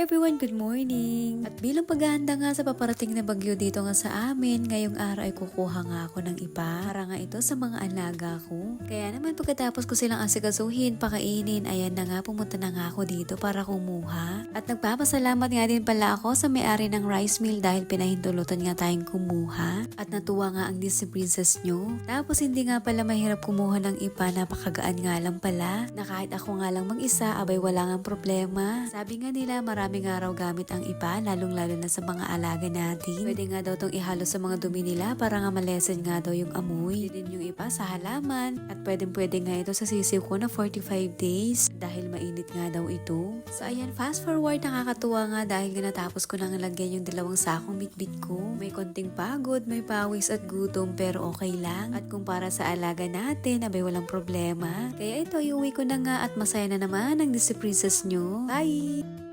Hi everyone, good morning! At bilang paghahanda nga sa paparating na bagyo dito nga sa amin, ngayong araw ay kukuha nga ako ng ipa para nga ito sa mga alaga ko. Kaya naman pagkatapos ko silang asikasuhin, pakainin, ayan na nga pumunta na nga ako dito para kumuha. At nagpapasalamat nga din pala ako sa may-ari ng rice mill dahil pinahintulutan nga tayong kumuha. At natuwa nga ang Disney Princess nyo. Tapos hindi nga pala mahirap kumuha ng ipa, napakagaan nga lang pala. Na kahit ako nga lang mag-isa, abay wala nga problema. Sabi nga nila maraming araw gamit ang ipa, lalong-lalo na sa mga alaga natin. Pwede nga daw tong ihalo sa mga dumi nila para nga malesen nga daw yung amoy. Pwede din yung ipa sa halaman. At pwedeng-pwede nga ito sa sisiw ko na 45 days dahil mainit nga daw ito. So ayan, fast forward, nakakatuwa nga dahil natapos ko nang lagyan yung dalawang sakong bitbit ko. May konting pagod, may pawis at gutom pero okay lang. At kung para sa alaga natin, abay walang problema. Kaya ito, iuwi ko na nga at masaya na naman ang Disney Princess nyo. Bye!